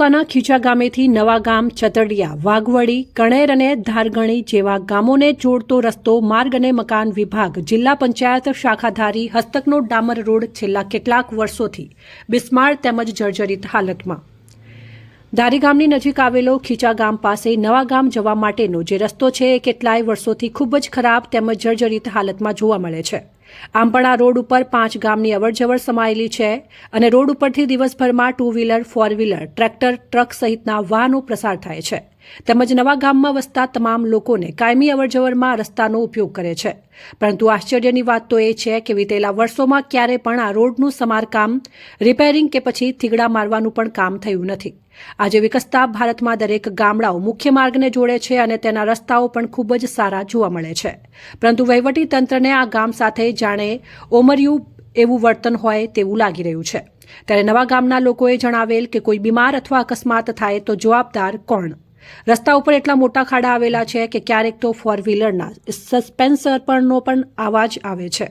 તાલુકાના ખીચા ગામેથી નવા ગામ ચતડિયા વાઘવડી, કણેર અને ધારગણી જેવા ગામોને જોડતો રસ્તો, માર્ગ અને મકાન વિભાગ જિલ્લા પંચાયત શાખાધારી હસ્તકનો ડામર રોડ છેલ્લા કેટલાક વર્ષોથી બિસ્માર તેમજ જર્જરિત હાલતમાં. ધારી ગામની નજીક આવેલો ખીચા ગામ પાસે નવા ગામ જવા માટેનો જે રસ્તો છે એ કેટલાય વર્ષોથી ખૂબ જ ખરાબ તેમજ જર્જરિત હાલતમાં જોવા મળે છે. આમ પણ આ રોડ ઉપર પાંચ ગામની અવરજવર સમાયેલી છે અને રોડ ઉપરથી દિવસભરમાં two wheeler four wheeler tractor, truck સહિતના વાહનો પ્રસાર થાય છે. તેમજ નવા ગામમાં વસતા તમામ લોકોને કાયમી અવરજવરમાં રસ્તાનો ઉપયોગ કરે છે. પરંતુ આશ્ચર્યની વાત તો એ છે કે વિતેલા વર્ષોમાં ક્યારે પણ આ રોડનું સમારકામ, રિપેરિંગ કે પછી થીગડા મારવાનું પણ કામ થયું નથી. આજે વિકસતા ભારતમાં દરેક ગામડાઓ મુખ્ય માર્ગને જોડે છે અને તેના રસ્તાઓ પણ ખૂબ જ સારા જોવા મળે છે. પરંતુ વહીવટી તંત્રને આ ગામ સાથે જાણે ઓમર્યું એવું વર્તન હોય તેવું લાગી રહ્યું છે. ત્યારે નવા ગામના લોકોએ જણાવેલ કે કોઈ બીમાર અથવા અકસ્માત થાય તો જવાબદાર કોણ? રસ્તા ઉપર એટલા મોટા ખાડા આવેલા છે કે ક્યારેક તો ફોર વ્હીલરના સસ્પેન્સર પરનો પણ અવાજ આવે છે.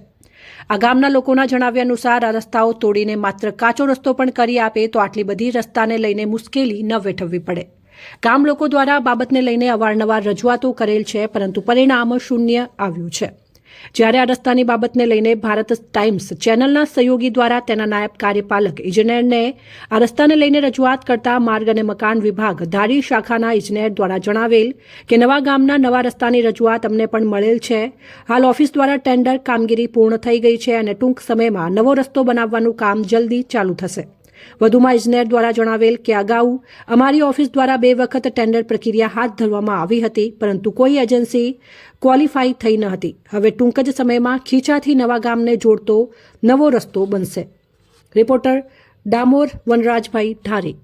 આ ગામના લોકોના જણાવ્યા અનુસાર આ રસ્તાઓ તોડીને માત્ર કાચો રસ્તો પણ કરી આપે તો આટલી બધી રસ્તાને લઈને મુશ્કેલી ન વેઠવવી પડે. ગામ લોકો દ્વારા બાબતને લઈને અવારનવાર રજૂઆતો કરેલ છે, પરંતુ પરિણામ શૂન્ય આવ્યું છે. જ્યારે આ રસ્તાની બાબતને લઈને ભારત ટાઈમ્સ ચેનલના સહયોગી દ્વારા તેના નાયબ કાર્યપાલક ઇજનેરને આ રસ્તાને લઈને રજૂઆત કરતા માર્ગ અને મકાન વિભાગ ધારી શાખાના ઇજનેર દ્વારા જણાવેલ કે નવા ગામના નવા રસ્તાની રજૂઆત અમને પણ મળેલ છે. હાલ ઓફિસ દ્વારા ટેન્ડર કામગીરી પૂર્ણ થઈ ગઈ છે અને ટૂંક સમયમાં નવો રસ્તો બનાવવાનું કામ જલ્દી ચાલુ થશે. વધુમાં ઇજનેર દ્વારા જણાવેલ કે અગાઉ અમારી ઓફિસ દ્વારા બે વખત ટેન્ડર પ્રક્રિયા હાથ ધરવામાં આવી હતી, પરંતુ કોઈ એજન્સી ક્વોલિફાઈ થઈ ન હતી. હવે ટૂંક જ સમયમાં ખીચાથી નવા ગામને જોડતો નવો રસ્તો બનશે. રિપોર્ટર ડામોર વનરાજભાઈ ધારી.